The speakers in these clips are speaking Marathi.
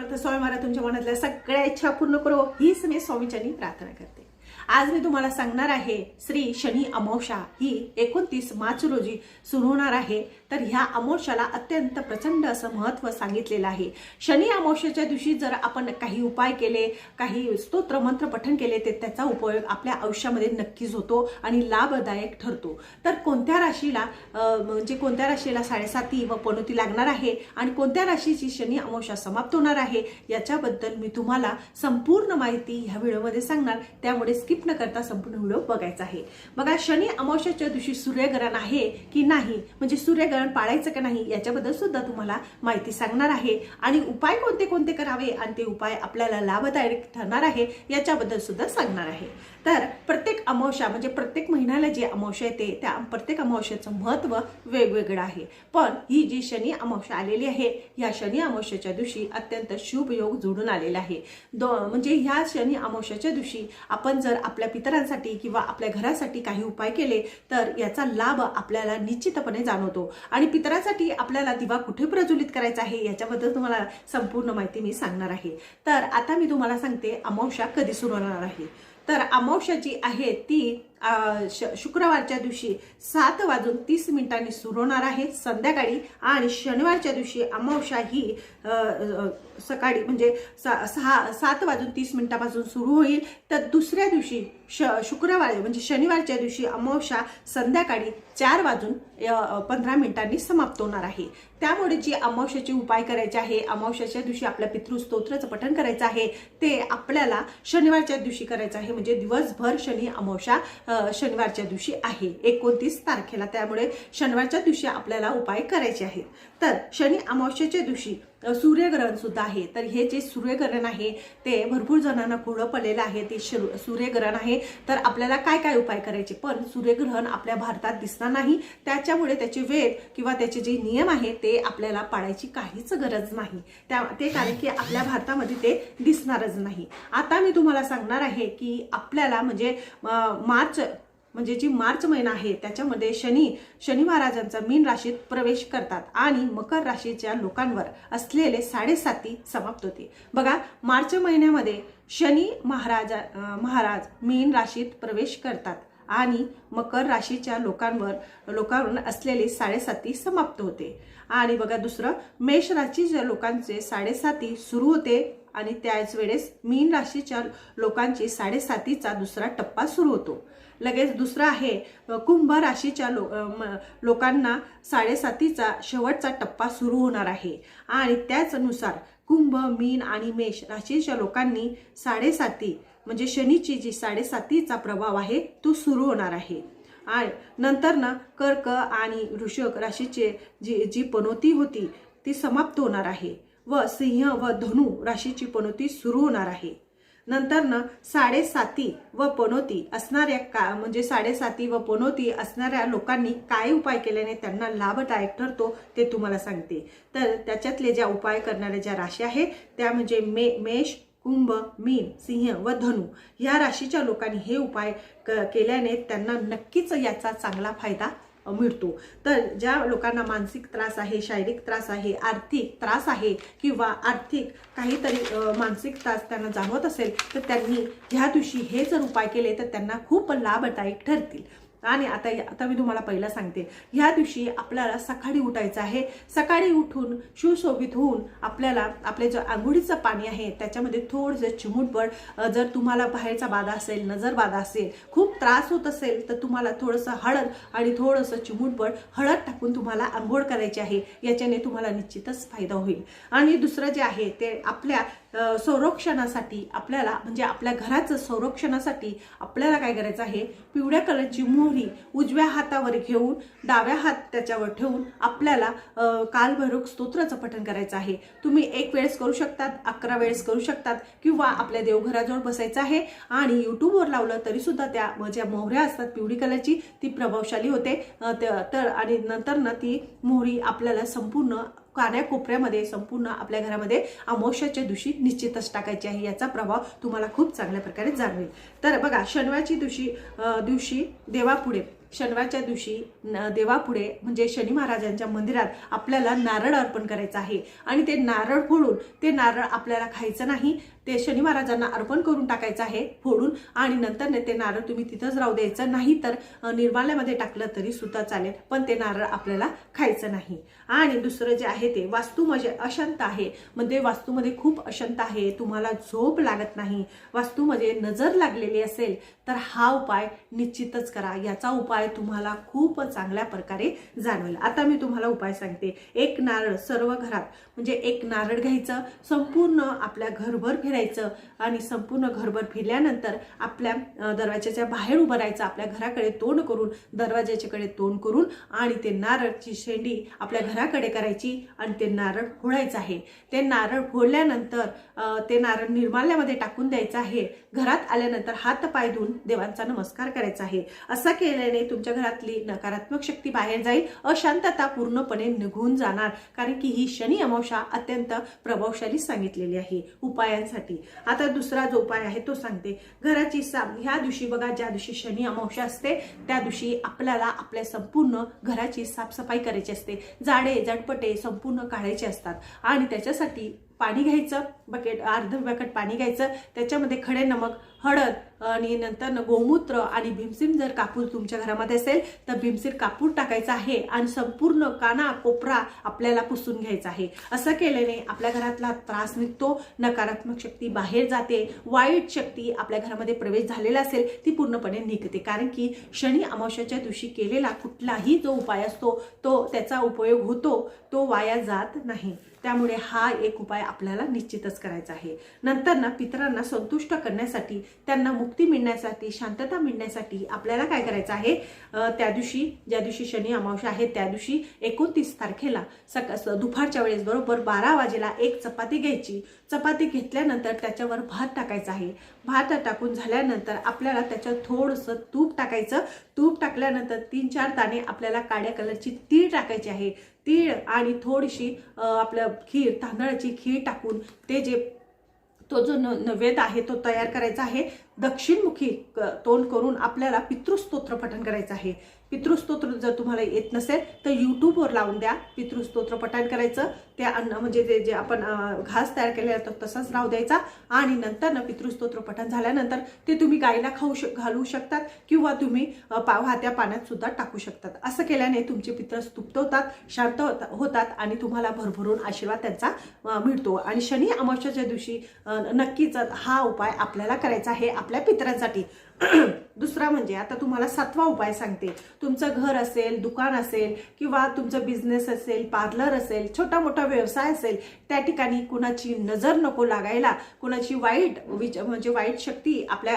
समर्थ स्वामी महाराज तुमच्या मनातल्या सगळ्या इच्छा पूर्ण करो हीच मी स्वामीच्यांनी प्रार्थना करते. आज मी तुम्हाला सांगणार आहे श्री शनी अमावशा ही एकोणतीस मार्च रोजी सुरू होणार आहे. तर ह्या अमावशाला अत्यंत प्रचंड असं महत्त्व सांगितलेलं आहे. शनी अमावशेच्या दिवशी जर आपण काही उपाय केले काही स्तोत्र मंत्र पठण केले तर त्याचा उपयोग आपल्या आयुष्यामध्ये नक्कीच होतो आणि लाभदायक ठरतो. तर कोणत्या राशीला म्हणजे कोणत्या राशीला साडेसाती व पनोती लागणार आहे आणि कोणत्या राशीची शनी अमावशा समाप्त होणार आहे याच्याबद्दल मी तुम्हाला संपूर्ण माहिती ह्या व्हिडिओमध्ये सांगणार. त्यामुळे स्किप न करता संपूर्ण व्हिडिओ बघायचा आहे. बघा शनी अमावस्याच्या दिवशी सूर्यग्रहण आहे की नाही? म्हणजे सूर्यग्रहण पाळायचं का नाही? याच्याबद्दल सुद्धा तुम्हाला माहिती सांगणार आहे. आणि उपाय कोणते कोणते करावे? आणि ते उपाय आपल्याला लाभदायक ठरणार आहे याच्याबद्दल सुद्धा सांगणार आहे. तर प्रत्येक अमावस्या म्हणजे प्रत्येक महिन्याला जी अमावस्या येते त्या प्रत्येक अमावस्याचं महत्त्व वेगवेगळं आहे. पण ही जी शनी अमावस्या आलेली आहे या शनी अमावस्याच्या दिवशी अत्यंत शुभ योग जोडून आलेला आहे. दो म्हणजे ह्या शनी अमावस्याच्या दिवशी आपण जर जर आपल्या पितरांसाठी किंवा आपल्या घरासाठी काही उपाय केले तर याचा लाभ आपल्याला निश्चितपणे जाणवतो. आणि पितरासाठी आपल्याला दिवा कुठे प्रज्वलित करायचा आहे याच्याबद्दल तुम्हाला संपूर्ण माहिती मी सांगणार आहे. तर आता मी तुम्हाला सांगते अमावस्या कधी सुरू होणार आहे? तर अमावस्या जी आहे ती शुक्रवारच्या दिवशी सात वाजून तीस मिनिटांनी सुरू होणार आहे. संध्याकाळी आणि शनिवारच्या दिवशी अमावस्या ही सकाळी म्हणजे सा- सहा सात वाजून तीस मिनिटापासून सुरू होईल. तर दुसऱ्या दिवशी श शुक्रवार म्हणजे शनिवारच्या दिवशी अमावस्या संध्याकाळी चार वाजून पंधरा मिनिटांनी समाप्त होणार आहे. त्यामुळे जी अमावश्याचे उपाय करायचे आहे अमावश्याच्या दिवशी आपल्या पितृस्तोत्राचं पठण करायचं आहे ते आपल्याला शनिवारच्या दिवशी करायचं आहे. म्हणजे दिवसभर शनी अमावस्या शनिवारच्या दिवशी आहे. एकोणतीस तारखेला त्यामुळे शनिवारच्या दिवशी आपल्याला उपाय करायचे आहेत. तर शनी अमावस्याच्या दिवशी सूर्यग्रहणसुद्धा सूर्यग्रहण सुद्धा आहे. तर हे जे सूर्यग्रहण आहे ते भरपूर जणांना पुढं पडलेलं आहे. ते सूर्यग्रहण आहे. तर आपल्याला काय काय उपाय करायचे? पण सूर्यग्रहण आपल्या भारतात दिसणार नाही. त्याच्यामुळे त्याचे वेद किंवा त्याचे जे नियम आहे ते आपल्याला पाळायची काहीच गरज नाही. त्या ते कारण की आपल्या भारतामध्ये ते दिसणारच नाही. आता मी तुम्हाला सांगणार आहे की आपल्याला म्हणजे मार्च म्हणजे जी मार्च महिना आहे त्याच्यामध्ये शनी शनी महाराजांचा मीन राशीत प्रवेश करतात आणि मकर राशीच्या लोकांवर असलेले साडेसाती समाप्त होते. बघा मार्च महिन्यामध्ये शनी महाराजा महाराज मीन राशीत प्रवेश करतात आणि मकर राशीच्या लोकांवर लोकांवर असलेले साडेसाती समाप्त होते. आणि बघा दुसरं मेष राशीच्या लोकांचे साडेसाती सुरू होते आणि त्याच वेळेस मीन राशीच्या लोकांची साडेसातीचा दुसरा टप्पा सुरू होतो. लगेच दुसरा आहे. कुंभ राशीच्या लो लोकांना साडेसातीचा शेवटचा टप्पा सुरू होणार आहे. आणि त्याचनुसार कुंभ मीन आणि मेष राशीच्या लोकांनी साडेसाती म्हणजे शनीची जी साडेसातीचा प्रभाव आहे तो सुरू होणार आहे. आणि नंतर ना कर्क आणि वृषक राशीचे जी जी पनोती होती ती समाप्त होणार आहे. व सिंह व धनु राशीची पनोती सुरू होणार आहे. नंतर ना साडेसाती व पनोती असणाऱ्या का म्हणजे साडेसाती व पनोती असणाऱ्या लोकांनी काय उपाय केल्याने त्यांना लाभदायक ठरतो ते तुम्हाला सांगते. तर त्याच्यातले ज्या उपाय करणाऱ्या ज्या राशी आहेत त्या म्हणजे मे मेष कुंभ मीन सिंह व धनु ह्या राशीच्या लोकांनी हे उपाय क- केल्याने त्यांना नक्कीच याचा चांगला फायदा मिळतो. तर ज्या लोकांना मानसिक त्रास आहे शारीरिक त्रास आहे आर्थिक त्रास आहे किंवा आर्थिक काहीतरी मानसिक त्रास त्यांना जाणवत असेल तर त्यांनी ह्या दिवशी हे जर उपाय केले तर त्यांना खूप लाभदायक ठरतील. आणि आता आता मी तुम्हाला पहिलं सांगते. ह्या दिवशी आपल्याला सकाळी उठायचं आहे. सकाळी उठून सुशोभित होऊन आपल्याला आपले जे आंघोळीचं पाणी आहे त्याच्यामध्ये थोडंसं चिमूटभर जर तुम्हाला बाहेरचा बाधा असेल नजर बाधा असेल खूप त्रास होत असेल तर तुम्हाला थोडंसं हळद आणि थोडंसं चिमूटभर हळद टाकून तुम्हाला आंघोळ करायची आहे. याच्याने तुम्हाला निश्चितच फायदा होईल. आणि दुसरं जे आहे ते आपल्या संरक्षणासाठी आपल्याला म्हणजे आपल्या घराचं संरक्षणासाठी आपल्याला काय करायचं आहे? पिवळ्या कलरची मोहरी उजव्या हातावर घेऊन डाव्या हात त्याच्यावर ठेवून आपल्याला कालभैरव स्तोत्राचं पठण करायचं आहे. तुम्ही एक वेळेस करू शकतात अकरा वेळेस करू शकतात किंवा आपल्या देवघराजवळ बसायचं आहे आणि युट्यूबवर लावलं तरीसुद्धा त्या ज्या मोहऱ्या असतात पिवळी कलरची ती प्रभावशाली होते. तर आणि नंतर ना ती मोहरी आपल्याला संपूर्ण कान्याकोपऱ्यामध्ये संपूर्ण आपल्या घरामध्ये अमावस्याच्या दिवशी निश्चितच टाकायची आहे. याचा प्रभाव तुम्हाला खूप चांगल्या प्रकारे जाणवेल. तर बघा शनिवारची दिवशी दिवशी देवापुढे शनिवारच्या दिवशी न- देवापुढे म्हणजे शनी महाराजांच्या मंदिरात आपल्याला नारळ अर्पण करायचं आहे. आणि ते नारळ फोडून ते नारळ आपल्याला खायचं नाही ते शनी महाराजांना अर्पण करून टाकायचं आहे फोडून. आणि नंतर ते नारळ तुम्ही तिथंच राहू द्यायचं नाही तर अ, निर्माल्यामध्ये टाकलं तरी सुद्धा चालेल पण ते नारळ आपल्याला खायचं नाही. आणि दुसरं जे आहे ते वास्तू म्हणजे अशांत आहे. म्हणजे वास्तूमध्ये खूप अशांत आहे तुम्हाला झोप लागत नाही. वास्तूमध्ये म्हणजे नजर लागलेली असेल तर हा उपाय निश्चितच करा. याचा उपाय तुम्हाला खूप चांगल्या प्रकारे जाणवेल. आता मी तुम्हाला उपाय सांगते. एक नारळ सर्व घरात म्हणजे एक नारळ घ्यायचं संपूर्ण आपल्या घरभर फिरायचं आणि संपूर्ण घरभर फिरल्यानंतर आपल्या दरवाज्याच्या दरवाजाच्या बाहेर उभं राहायचं आपल्या घराकडे तोंड करून दरवाजाच्याकडे तोंड करून आणि ते नारळची शेंडी आपल्या घराकडे करायची आणि ते नारळ फोडायचं आहे. ते नारळ फोडल्यानंतर ते नारळ निर्माल्यामध्ये टाकून द्यायचं आहे. घरात आल्यानंतर हात पाय धुवून देवांचा नमस्कार करायचा आहे. असं केल्याने तुमच्या घरातली नकारात्मक शक्ती बाहेर जाईल अशांतता पूर्णपणे निघून जाणार कारण की ही शनी अमावशा अत्यंत प्रभावशाली सांगितलेली आहे उपायांसाठी. आता दुसरा जो उपाय आहे तो सांगते. घराची साम ह्या दिवशी बघा ज्या दिवशी शनी अमावशा असते त्या दिवशी आपल्याला आपल्या संपूर्ण घराची साफसफाई करायची असते. जाडे जडपटे संपूर्ण काढायचे असतात. आणि त्याच्यासाठी पाणी घ्यायचं बकेट अर्ध बकेट पाणी घ्यायचं त्याच्यामध्ये खडे नमक हळद आणि नंतर गोमूत्र आणि भीमसीम जर कापूर तुमच्या घरामध्ये असेल तर भीमसीर कापूर टाकायचा आहे आणि संपूर्ण काना कोपरा आपल्याला पुसून घ्यायचा आहे. असं केल्याने आपल्या घरातला त्रास निघतो नकारात्मक शक्ती बाहेर जाते वाईट शक्ती आपल्या घरामध्ये प्रवेश झालेला असेल ती पूर्णपणे निघते. कारण की शनी अमावस्याच्या दिवशी केलेला कुठलाही जो उपाय असतो तो त्याचा उपयोग होतो तो वाया जात नाही. त्यामुळे हा एक उपाय आपल्याला निश्चितच करायचा आहे. नंतर ना पितरांना संतुष्ट करण्यासाठी त्यांना मुक्ती मिळण्यासाठी शांतता मिळण्यासाठी आपल्याला काय करायचं आहे? त्या दिवशी ज्या दिवशी शनी अमावस्या आहे त्या दिवशी एकोणतीस तारखेला सका दुपारच्या वेळेस बरोबर बारा वाजेला एक चपाती घ्यायची. चपाती घेतल्यानंतर त्याच्यावर भात टाकायचा आहे. भात टाकून झाल्यानंतर आपल्याला त्याच्यात थोडंसं तूप टाकायचं. तूप टाकल्यानंतर तीन चार दाणे आपल्याला काळ्या कलरची तीळ टाकायची आहे. तीळ आणि थोडीशी आपलं खीर तांदळाची खीर टाकून ते जे तो जो न नैवेद आहे तो तयार करायचा आहे. दक्षिणमुखी क- तोंड करून आपल्याला पितृस्तोत्र पठण करायचं आहे. पितृस्तोत्र जर तुम्हाला येत नसेल तर यूट्यूबवर लावून द्या. पितृस्तोत्र पठण करायचं. ते अन्न म्हणजे ते जे आपण घास तयार केलेला आहे तसाच राहू द्यायचा. आणि नंतर ना पितृस्तोत्र पठण झाल्यानंतर ते तुम्ही गाईला खाऊ शक घालू शकतात किंवा तुम्ही पाहत्या वाहत्या पाण्यात सुद्धा टाकू शकतात. असं केल्याने तुमचे पित्र स्तुप्त होतात शांत होतात आणि तुम्हाला भरभरून आशीर्वाद त्यांचा मिळतो. आणि शनी अमावस्याच्या दिवशी नक्कीच हा उपाय आपल्याला करायचा आहे आपल्या पित्रांसाठी. दुसरा म्हणजे आता तुम्हाला सातवा उपाय सांगते. तुमचं घर असेल दुकान असेल किंवा तुमचं बिझनेस असेल पार्लर असेल छोटा मोठा व्यवसाय असेल त्या ठिकाणी कुणाची नजर नको लागायला कुणाची वाईट विच म्हणजे वाईट शक्ती आपल्या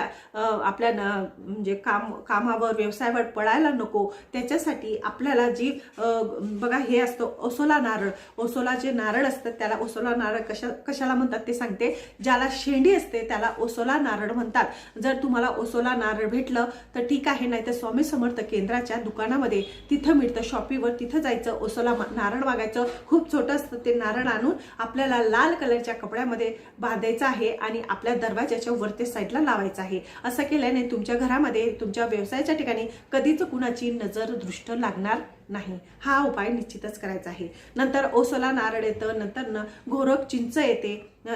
आपल्या न- म्हणजे काम कामावर व्यवसायावर पडायला नको. त्याच्यासाठी आपल्याला जी बघा हे असतं ओसोला नारळ. ओसोला जे नारळ असतं त्याला ओसोला नारळ कशा कशाला म्हणतात ते सांगते. ज्याला शेंडी असते त्याला ओसोला नारळ म्हणतात. जर तुम्हाला ओसोला नारळ भेटलं तर ठीक आहे नाही तर स्वामी समर्थ केंद्राच्या दुकानामध्ये तिथं मिळतं शॉपीवर तिथं जायचं ओसोला नारळ मागायचं. खूप छोटं असतं ते नारळ आणून आपल्याला लाल कलरच्या कपड्यामध्ये बांधायचं आहे आणि आपल्या दरवाजाच्या वरते साईडला लावायचं आहे. असं केल्याने तुमच्या घरामध्ये तुमच्या व्यवसायाच्या ठिकाणी कधीच कुणाची नजर दृष्ट लागणार नाही. हा उपाय निश्चितच करायचा आहे. नंतर ओसोला नारळ येतं नंतर न घोरक चिंच येते.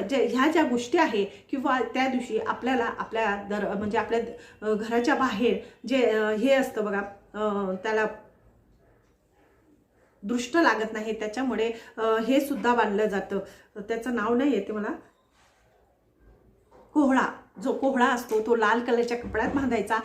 जे ह्या ज्या गोष्टी आहे किंवा त्या दिवशी आपल्याला आपल्या दर म्हणजे आपल्या घराच्या बाहेर जे हे असतं बघा त्याला दृष्ट लागत नाही त्याच्यामुळे हे सुद्धा बांधलं जातं. त्याचं नाव नाही येते मला. कोहळा. जो कोहळा असतो तो लाल कलरच्या कपड्यात बांधायचा.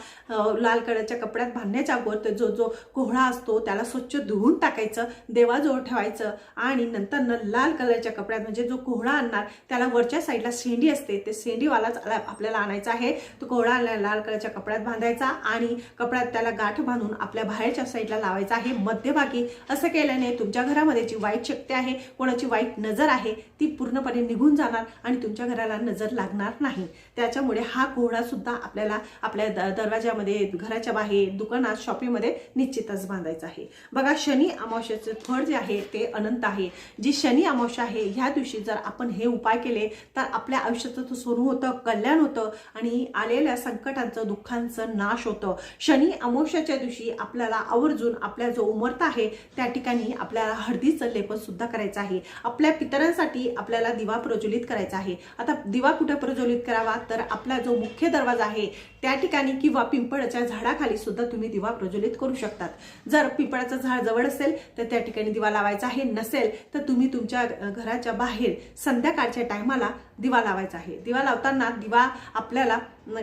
लाल कलरच्या कपड्यात बांधण्याच्या अगोदर जो जो कोहळा असतो त्याला स्वच्छ धुवून टाकायचं देवाजवळ ठेवायचं आणि नंतर न लाल कलरच्या कपड्यात म्हणजे जो कोहळा आणणार त्याला वरच्या साईडला शेंडी असते ते शेंडीवालाच आपल्याला आणायचा आहे. तो कोहळा आणला लाल कलरच्या कपड्यात बांधायचा आणि कपड्यात त्याला गाठ बांधून आपल्या बाहेरच्या साईडला लावायचा आहे. मध्यभागी असं केल्याने तुमच्या घरामध्ये जी वाईट शक्ती आहे कोणाची वाईट नजर आहे ती पूर्णपणे निघून जाणार आणि तुमच्या घराला नजर लागणार नाही. त्याच्या त्याच्यामुळे हा कोहळा सुद्धा आपल्याला आपल्या द- दरवाजामध्ये घराच्या बाहेर दुकानात शॉपिंगमध्ये निश्चितच बांधायचा आहे. बघा शनी अमावश्याचे फळ जे आहे ते अनंत आहे. जी शनी अमावश्या आहे ह्या दिवशी जर आपण हे उपाय केले तर आपल्या आयुष्याचं तर होतं कल्याण होतं आणि आलेल्या संकटांचं दुःखांचं नाश होतं. शनी अमावश्याच्या दिवशी आपल्याला आवर्जून आपल्या जो उमरता आहे त्या ठिकाणी आपल्याला हळदीचं लेपन सुद्धा करायचं आहे. आपल्या पितरांसाठी आपल्याला दिवा प्रज्वलित करायचा आहे. आता दिवा कुठे प्रज्वलित करावा? तर आपला जो मुख्य दरवाजा आहे त्या ठिकाणी किंवा पिंपळाच्या झाडाखाली सुद्धा तुम्ही दिवा प्रज्वलित करू शकतात. जर पिंपळाचं झाड जवळ असेल तर त्या ठिकाणी दिवा लावायचा आहे. नसेल तर तुम्ही तुमच्या घराच्या बाहेर संध्याकाळच्या टायमाला दिवा लावायचा आहे. दिवा लावताना दिवा आपल्याला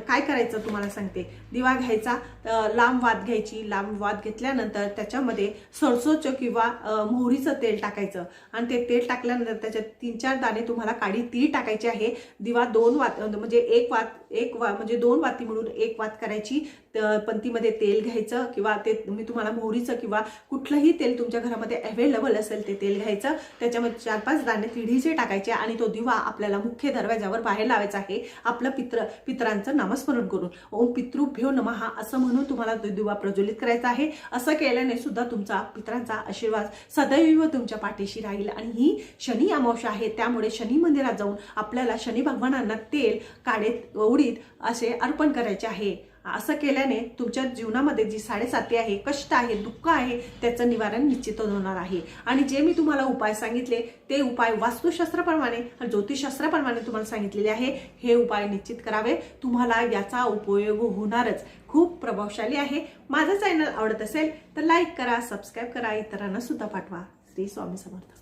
काय करायचं तुम्हाला सांगते. दिवा घ्यायचा लांब वाद घ्यायची. लांब वाद घेतल्यानंतर त्याच्यामध्ये सरसोचं किंवा मोहरीचं तेल टाकायचं. आणि ते तेल टाकल्यानंतर त्याच्यात तीन चार दाणे तुम्हाला काडी ती टाकायची आहे. दिवा दोन वात म्हणजे एक वात एक वा म्हणजे दोन वाती म्हणून एक वात करायची. त- पंतीमध्ये तेल घ्यायचं किंवा ते मी तुम्हाला मोहरीचं किंवा कुठलंही तेल तुमच्या घरामध्ये अवेलेबल असेल ते तेल घ्यायचं. त्याच्यामध्ये चार पाच दाणे तिढीचे टाकायचे आणि तो दिवा आपल्याला मुख्य दरवाजावर बाहेर लावायचा आहे. आपलं पित्र पित्रांचं नामस्मरण करून. ओम पितृभ्यो नमहा असं म्हणून तुम्हाला तो दिवा प्रज्वलित करायचा आहे. असं केल्याने सुद्धा तुमचा पित्रांचा आशीर्वाद सदैव तुमच्या पाठीशी राहील. आणि ही शनी अमावस्या आहे. त्यामुळे शनी मंदिरात जाऊन आपल्याला शनी भगवानांना तेल काढेत उडीद असे अर्पण करायचे आहे. असं केल्याने तुमच्या जीवनामध्ये जी साडेसाती आहे कष्ट आहे दुःख आहे त्याचं निवारण निश्चित होणार आहे. आणि जे मी तुम्हाला उपाय सांगितले ते उपाय वास्तुशास्त्राप्रमाणे आणि ज्योतिषशास्त्राप्रमाणे तुम्हाला सांगितलेले आहे हे उपाय निश्चित करावे. तुम्हाला याचा उपयोग होणारच. खूप प्रभावशाली आहे. माझं चॅनल आवडत असेल तर लाईक करा सबस्क्राईब करा इतरांना सुद्धा पाठवा. श्री स्वामी समर्थ.